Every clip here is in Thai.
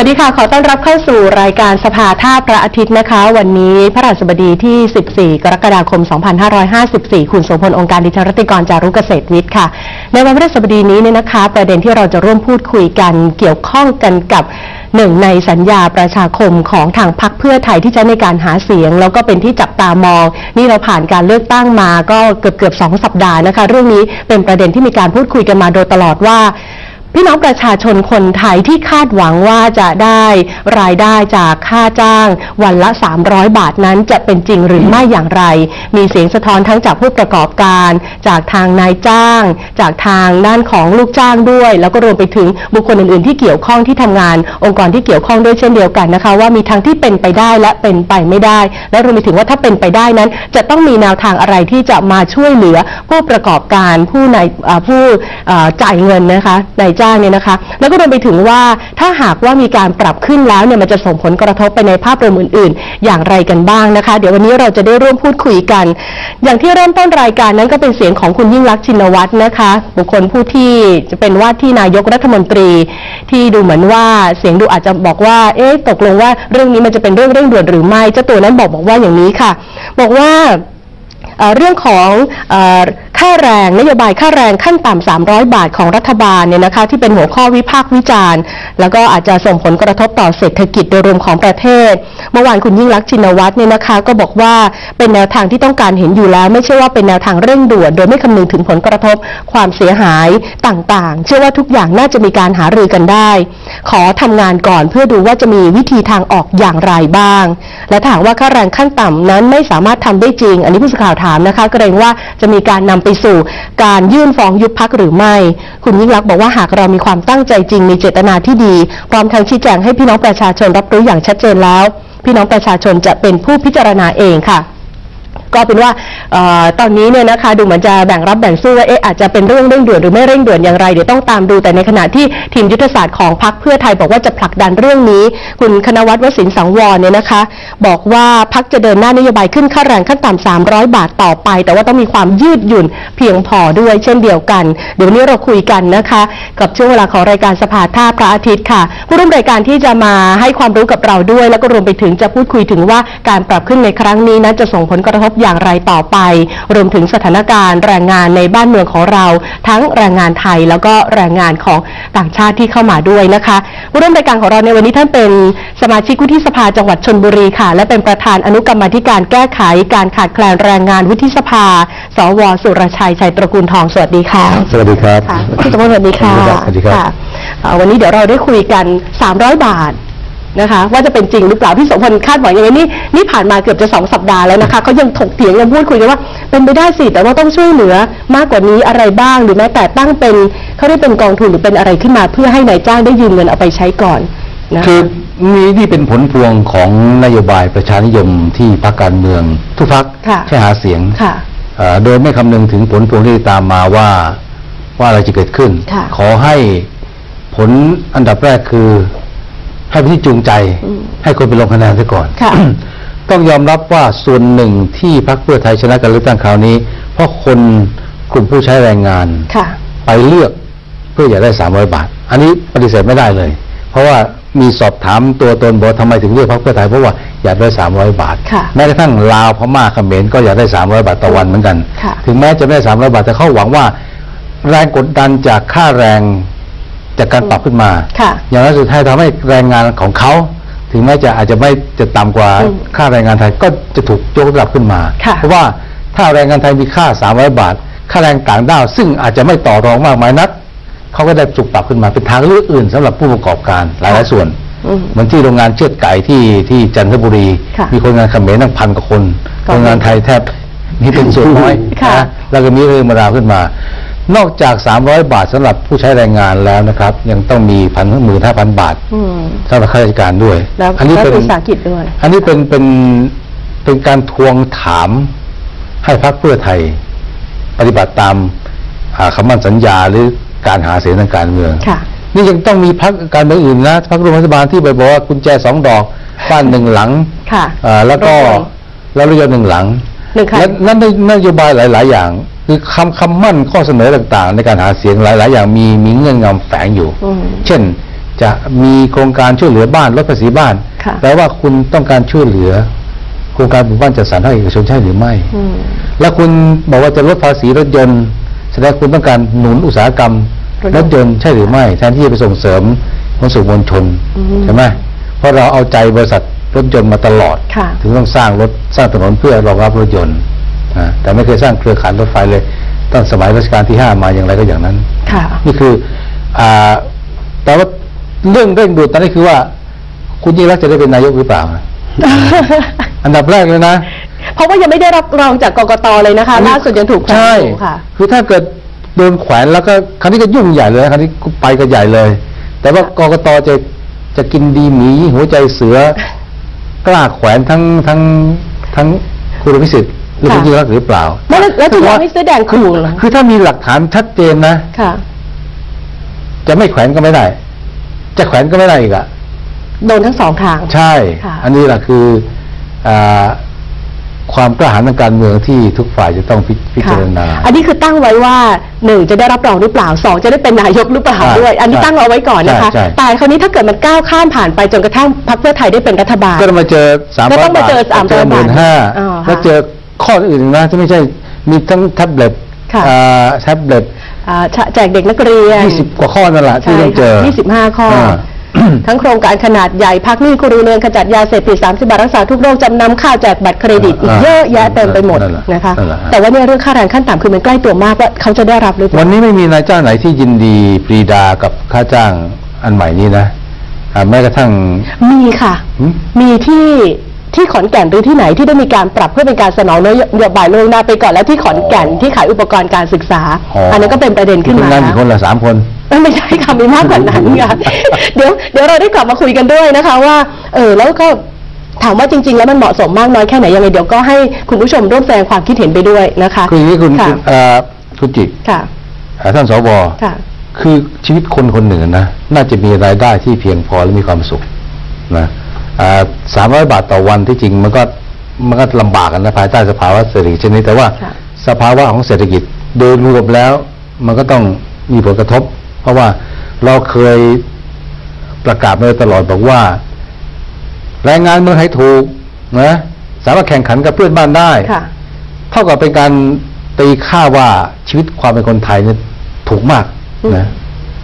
วัสดีค่ะ ขอต้อนรับเข้าสู่รายการสภาท่าพระอาทิตย์นะคะ วันนี้พระราชบดีที่ 14 กรกฎาคม 2554 คุณโสพลองค์การดิชรัติกรจารุเกษตรวิทย์ค่ะ ในวันพระราชบดีนี้เนี่ยนะคะ ประเด็นที่เราจะร่วมพูดคุยกันเกี่ยวข้องกันกับหนึ่งในสัญญาประชาคมของทางพรรคเพื่อไทยที่ใช้ในการหาเสียง แล้วก็เป็นที่จับตามอง นี่เราผ่านการเลือกตั้งมาก็เกือบเกือบสองสัปดาห์นะคะ เรื่องนี้เป็นประเด็นที่มีการพูดคุยกันมาโดยตลอดว่า พี่น้องประชาชนคนไทยที่คาดหวังว่าจะได้รายได้จากค่าจ้าง วันละ 300 บาทนั้นจะเป็นจริงหรือไม่อย่างไร มีเสียงสะท้อนทั้งจากผู้ประกอบการ จากทางนายจ้าง จากทางด้านของลูกจ้างด้วย แล้วก็รวมไปถึงบุคคลอื่น ๆ ที่เกี่ยวข้องที่ทำงาน องค์กรที่เกี่ยวข้องด้วยเช่นเดียวกันนะคะ ว่ามีทั้งที่เป็นไปได้และเป็นไปไม่ได้ และรวมไปถึงว่าถ้าเป็นไปได้นั้น จะต้องมีแนวทางอะไรที่จะมาช่วยเหลือผู้ประกอบการผู้ในอ่าผู้จ่ายเงินนะคะในจ้างเนี่ยนะคะ แล้วก็รวมไปถึงว่าถ้าหากว่ามีการปรับขึ้นแล้วเนี่ยมันจะส่งผลกระทบไปในภาพรวมอื่น ๆ อย่างไรกันบ้างนะคะ เดี๋ยววันนี้เราจะได้ร่วมพูดคุยกัน อย่างที่เริ่มต้นรายการนั้นก็เป็นเสียงของคุณยิ่งรักชินวัตรนะคะ บุคคลผู้ที่จะเป็นว่าที่นายกรัฐมนตรี ที่ดูเหมือนว่าเสียงดูอาจจะบอกว่า เอ๊ะตกลงว่าเรื่องนี้มันจะเป็นเรื่องเร่งด่วนหรือไม่เจ้าตัวนั้นบอกบอกว่าอย่างนี้ค่ะ บอกว่า เรื่องของค่าแรงนโยบายค่าแรงขั้นต่ำ300 บาทของรัฐบาลเนี่ยนะคะที่เป็นหัวข้อวิพากษ์วิจารณ์ แล้วก็อาจจะส่งผลกระทบต่อเศรษฐกิจโดยรวมของประเทศ เมื่อวานคุณยิ่งรักชินวัตรเนี่ยนะคะ ก็บอกว่าเป็นแนวทางที่ต้องการเห็นอยู่แล้ว ไม่ใช่ว่าเป็นแนวทางเร่งด่วน โดยไม่คำนึงถึงผลกระทบความเสียหายต่างๆ เชื่อว่าทุกอย่างน่าจะมีการหารือกันได้ ขอทำงานก่อนเพื่อดูว่าจะมีวิธีทางออกอย่างไรบ้าง และถาหากว่าค่าแรงขั้นต่ำนั้นไม่สามารถทำได้จริง อันนี้ผู้สื่อข่าวถามานะคะ เกรงว่าจะมีการนำไปสู่การยื่นฟ้องยุบพักหรือไม่ คุณยิ่งรักบอกว่าหากเรามีความตั้งใจจริงมีเจตนาที่ดี พร้อมทั้งชี้แจงให้พี่น้องประชาชนรับรู้อย่างชัดเจนแล้ว พี่น้องประชาชนจะเป็นผู้พิจารณาเองค่ะ ก็เป็นว่าออตอนนี้เนี่ยนะคะดูเหมือนจะแบ่งรับแบ่งสู้ว่าเอ๊ะอาจจะเป็นเรื่องเร่งด่วนหรือไม่เร่งด่วนอย่างไรเดี๋ยวต้องตามดูแต่ในขณะที่ทีมยุทธศาสตร์ของพรรคเพื่อไทยบอกว่าจะผลักดันเรื่องนี้ คุณคณวัฒน์วสินสังวรเนี่ยนะคะ บอกว่าพรรคจะเดินหน้านโยบายขึ้นค่าแรงขั้นต่ำ300 บาทต่อไป แต่ว่าต้องมีความยืดหยุ่นเพียงพอด้วยเช่นเดียวกัน เดี๋ยวนนี้เราคุยกันนะคะ กับช่วงเวลาของรายการสภาท่าพระอาทิตย์ค่ะ ผู้ร่วมรายการที่จะมาให้ความรู้กับเราด้วย แล้วก็รวมไปถึงจะพูดคุยถึงว่าการปรับขึ้นในครั้งนี้นั้นจะส่งผลกระทบอย่างไรต่อไป รวมถึงสถานการณ์แรงงานในบ้านเมืองของเรา ทั้งแรงงานไทยแล้วก็แรงงานของต่างชาติที่เข้ามาด้วยนะคะผู้ร่วมรายการของเราในวันนี้ท่านเป็นสมาชิกวุฒิสภาจังหวัดชนบุรีค่ะ และเป็นประธานอนุกรรมาธิการแก้ไขการขาดแคลนแรงงานวุฒิสภา สว สุรชัยชัยตระกูลทองสวัสดีค่ะ สวัสดีครับค่ะพี่สมพลสวัสดีค่ะสวัสดีครับค่ะเอ่อวันนี้เดี๋ยวเราได้คุยกัน 300 บาท นะคะ ว่าจะเป็นจริงหรือเปล่าพี่โสมพลคาดหวังยังไงนี่นี่ผ่านมาเกือบจะสองสัปดาห์แล้วนะคะเขายังถกเถียงยังพูดคุยกันว่า เป็นไปได้สิแต่ว่าต้องช่วยเหลือมากกว่านี้อะไรบ้าง หรือแม้แต่ตั้งเป็นเขาได้เป็นกองทุนหรือเป็นอะไรขึ้นมา เพื่อให้นายจ้างได้ยืมเงินเอาไปใช้ก่อนนะคือคะนี่นี่เป็นผลพวงของนโยบายประชานิยมที่พรรคการเมือง ทุกพรรคค่ะใช้หาเสียงค่ะเอ่อโดยไม่คำนึงถึงผลพวงที่ตามมาว่าว่าอะไรจะเกิดขึ้นค่ะขอให้ผลอันดับแรกคือ ให้เป็นที่จูงใจอืมให้คนไปลงคะแนนซะก่อนค่ะต้องยอมรับว่าส่วนหนึ่งที่พรรคเพื่อไทยชนะการเลือกตั้งคราวนี้ เพราะคนกลุ่มผู้ใช้แรงงานค่ะไปเลือกเพื่ออยากได้300บาท อันนี้ปฏิเสธไม่ได้เลย เพราะว่ามีสอบถามตัวตนบอกทำไมถึงเลือกพรรคเพื่อไทยเพราะว่าอยากได้300บาทค่ะแม้กระทั่งลาวพม่าเขมรก็อยากได้300บาทต่อวันเหมือนกันค่ะถึงแม้จะไม่ได้300บาทแต่เขาหวังว่า แรงกดดันจากค่าแรง จากการปรับขึ้นมาค่ะอย่างนั้นสุดท้ายทำให้แรงงานของเขา ถึงแม้จะอาจจะไม่จะต่ำกว่าอืมค่าแรงงานไทยก็จะถูกยกระดับขึ้นมาค่ะเพราะว่าถ้าแรงงานไทยมีค่า 300 บาท ค่าแรงต่างด้าวซึ่งอาจจะไม่ต่อรองมากมายนักเขาก็ได้ถูกปรับขึ้นมาเป็นทางเลือกอื่นสำหรับผู้ประกอบการหลายๆส่วนอืมเหมือนที่โรงงานเชือดไก่ที่ที่จันทบุรีค่ะมีคนงานเขมรตั้งพันกว่าคนก็โรงงานไทยแทบนี่เป็นส่วนน้อยค่ะนะแล้วก็มีเรื่องมาราวขึ้นมา นอกจาก 300 บาทสำหรับผู้ใช้แรงงานแล้วนะครับ ยังต้องมีพันหมื่นห้าพันบาทอืมสำหรับข้าราชการด้วย แล้วอันี้รัฐเป็นวิสาหกิจด้วย อันนี้เป็นเป็นเป็นการทวงถามให้พรรคเพื่อไทย ปฏิบัติตามอ่าคำมั่นสัญญาหรือการหาเสียงทางการเมืองค่ะนี่ยังต้องมีพรรคการเมืองอื่นนะพรรคร่วมรัฐบาลที่ไปบอกว่ากุญแจสองดอกบ้านหนึ่งหลังค่ะอ่าแล้วก็รถยนต์แล้วรถยนต์หนึ่งหลังหนึ่งคัน และนั่นนโยบายหลาย ๆ อย่าง คือคำคำมั่นข้อเสนอต่าง ๆ ในการหาเสียงหลาย ๆ อย่างมีมีเงื่อนงำแฝงอยู่อืมเช่นจะมีโครงการช่วยเหลือบ้านลดภาษีบ้านค่ะแปลว่าคุณต้องการช่วยเหลือ โครงการหมู่บ้านจัดสรรให้เอกชนใช่หรือไม่อืมแล้วคุณบอกว่าจะลดภาษีรถยนต์ แสดงคุณต้องการหนุนอุตสาหกรรมรถยนต์รถยนต์ใช่หรือไม่ แทนที่จะไปส่งเสริมขนส่งมวลชนอืมใช่ไหมเพราะเราเอาใจบริษัท รถยนต์มาตลอดค่ะถึงต้องสร้างรถสร้างถนนเพื่อรองรับรถยนต์นะแต่ไม่เคยสร้างเครือข่ายรถไฟเลยตั้งสมัยรัชกาลที่ห้ามาอย่างไรก็อย่างนั้นค่ะนี่คืออ่าแต่ว่าเรื่องเร่งด่วนตอนนี้คือว่า คุณยิ่งรักษณ์จะได้เป็นนายกหรือเปล่า อันดับแรกเลยนะ เพราะว่ายังไม่ได้รับรองจากกกตเลยนะคะอันนี้ล่าสุดยังถูกแขวนใช่อยู่ค่ะ คือถ้าเกิดโดนแขวนแล้วก็ครั้นี้ก็ยุ่งใหญ่เลยครั้นี้ก็ไปก็ใหญ่เลย แต่ว่ากกตจะจะกินดีหมีหัวใจเสือ กล้าแขวนทั้งทั้งทั้งคุณพิสิทธิ์หรือคุณค่ะยิ่งรักษณ์หรือเปล่า แล้วแล้วจะยอมให้เสื้อแดงขู่เหรอคือถ้ามีหลักฐานชัดเจนนะ ค่ะ จะไม่แขวนก็ไม่ได้ จะแขวนก็ไม่ได้อีกอะโดนทั้งสองทาง ใช่ ค่ะ อันนี้แหละคืออา ความกล้าหาญทางการเมืองที่ทุกฝ่ายจะต้องพิพิจารณา ค่ะอันนี้คือตั้งไว้ว่าหนึ่งจะได้รับรองหรือเปล่าสองจะได้เป็นนายกหรือเปล่าใช่ด้วย อันนี้ใช่ตั้งเอาไว้ก่อนนะคะ ใช่ใช่ แต่คราวนี้ถ้าเกิดมันก้าวข้ามผ่านไปจนกระทั่งพรรคเพื่อไทยได้เป็นรัฐบาล ก็ต้องมาเจอสามก็ร้อต้ยองมาบาทเจอ300หมื่นห้าอ๋อค่ะแล้วเจอข้ออื่นนะที่ไม่ใช่มีทั้งแท็บเล็ตค่ะ อ่าแท็บเล็ต อ่าแจกเด็กนักเรียนยี่สิบกว่าข้อนั่นแหละที่ใช่ต้องเจอค่ะ25 ข้ออ่า ทั้งโครงการขนาดใหญ่พักหนี้ครูเรือนขจัดยาเสพติด30บาทรักษาทุกโรคจำนำข้าวแจกบัตรเครดิตอีกอ่าเยอะแยะเต็มไปหมดนั่นแหละนะคะนั่นแหละแต่ว่าเนี่ยเรื่องค่าแรงขั้นต่ำคือมันใกล้ตัวมากว่าเขาจะได้รับหรือเปวัล่านนี้ไม่มีนายจ้างไหนที่ยินดีปรีดากับค่าจ้างอันใหม่นี้นะอ่าแม้กระทั่งมีค่ะหืมมีที่ที่ขอนแก่นหรือที่ไหนที่ได้มีการปรับเพื่อเป็นการสนองนโยบายล่วงหน้าไปก่อนแล้วที่ขอนแก่นที่ขายอุปกรณ์การศึกษา อันนั้นก็เป็นประเด็นขึ้นมีมาคนงานกี่คนละสามคนเอ้ย ไม่ใช่ค่ะมีมากกว่านั้นค่ะเดี๋ยวเดี๋ยวเราได้กลับมาคุยกันด้วยนะคะ ว่า เออแล้วก็ถามว่าจริง ๆ แล้วมันเหมาะสมมากน้อยแค่ไหนยังไงเดี๋ยวก็ให้คุณผู้ชมร่วมแสดงความคิดเห็นไปด้วยนะคะคืออย่างนี้คุณค่ะคุณเอ่อคุณจิตค่ะอ่าท่านสวค่ะ คือชีวิตคนคนหนึ่งนะน่าจะมีรายได้ที่เพียงพอและมีความสุขนะสามร้อยบาทต่อวันที่จริงมันก็มันก็ลำบากกันนะภายใต้สภาวะเศรษฐกิจเช่นนี้แต่ว่าค่ะสภาวะของเศรษฐกิจโดยรวมแล้ว มันก็ต้องมีผลกระทบ เพราะว่าเราเคยประกาศมาโดยตลอดบอกว่า แรงงานเมืองไทยถูกนะสามารถแข่งขันกับเพื่อนบ้านได้ค่ะเท่ากับเป็นการตีค่าว่าชีวิตความเป็นคนไทยเนี่ยถูกมากอืมนะ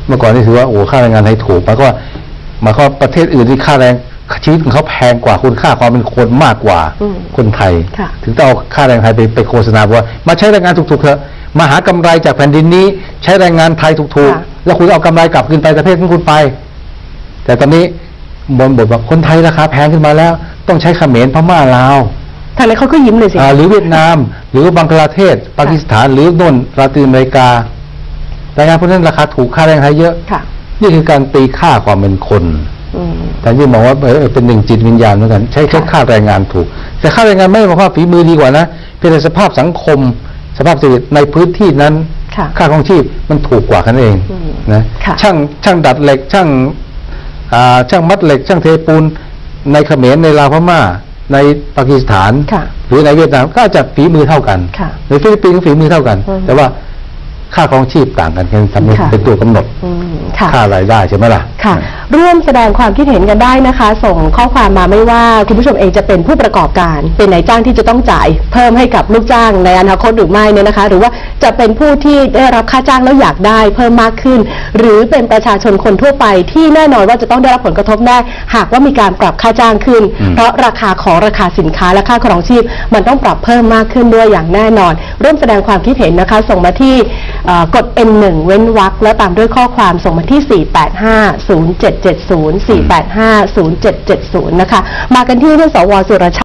เมื่อก่อนนี่ถือว่าโอ้ค่าแรงงานไทยถูกหมายความว่าหมายความว่าประเทศอื่นที่ค่าแรงชีวิตของเขาแพงกว่าคุณค่าความเป็นคนมากกว่าอืมคนไทยค่ะถึงต้องเอาค่าแรงไทยไปไปโฆษณาว่า มาใช้แรงงานถูกๆเถอะมาหากำไรจากแผ่นดินนี้ ใช้แรงงานไทยถูกค่ะๆ แล้วคุณเอากำไรกลับคืนไปประเทศของคุณไป แต่ตอนนี้บนบทว่าคนไทยราคาแพงขึ้นมาแล้ว ต้องใช้เขมรพม่าลาวทางนั้นเขาก็ยิ้มเลยสิอ่าหรือเวียดนาม หรือว่าบังกลาเทศ ปากีสถานหรือโน่นลาตินอเมริกาแรงงานพวกนั้นราคาถูกค่าแรงไทยเยอะค่ะนี่คือการตีค่าความเป็นคนอืมแต่ที่มองว่าเออเป็นหนึ่งจิตวิญญาณเหมือนกัน ใช้ใช้ค่ะค่าแรงงานถูก แต่ค่าแรงงานไม่ได้หมายความว่าฝีมือดีกว่านะเพียงแต่สภาพสังคม สภาพเศรษฐกิจในพื้นที่นั้นค่ะค่าของชีพมันถูกกว่ากันเองอืมนะค่ะช่างช่างดัดเหล็กช่างอ่าช่างมัดเหล็ก ช่างเทปูนในเขมรในลาวพม่า ในปากีสถาน ค่ะหรือในเวียดนามก็จะฝีมือเท่ากันค่ะในฟิลิปปินส์ก็ฝีมือเท่ากัน อืมแต่ว่าค่าครองชีพต่างกันแค่นั้นทำให้ค่ะ เป็นตัวกำหนดอืมค่ะ ค่ารายได้ใช่ไหมล่ะ ค่ะ ร่วมแสดงความคิดเห็นกันได้นะคะ ส่งข้อความมาไม่ว่าคุณผู้ชมเองจะเป็นผู้ประกอบการ เป็นนายจ้างที่จะต้องจ่าย เพิ่มให้กับลูกจ้างในอนาคตหรือไม่เนี่ยนะคะ หรือว่าจะเป็นผู้ที่ได้รับค่าจ้างแล้วอยากได้เพิ่มมากขึ้น หรือเป็นประชาชนคนทั่วไปที่แน่นอนว่าจะต้องได้รับผลกระทบแน่หากว่ามีการปรับค่าจ้างขึ้นอืมเพราะราคาของราคาสินค้าและค่าครองชีพ มันต้องปรับเพิ่มมากขึ้นด้วยอย่างแน่นอน ร่วมแสดงความคิดเห็นนะคะ ส่งมาที่เอ่อ กด N1 เว้นวรรคแล้วตามด้วยข้อความส่งมาที่ 4850770 4850770 นะคะ มากันที่ท่านสวสุรชา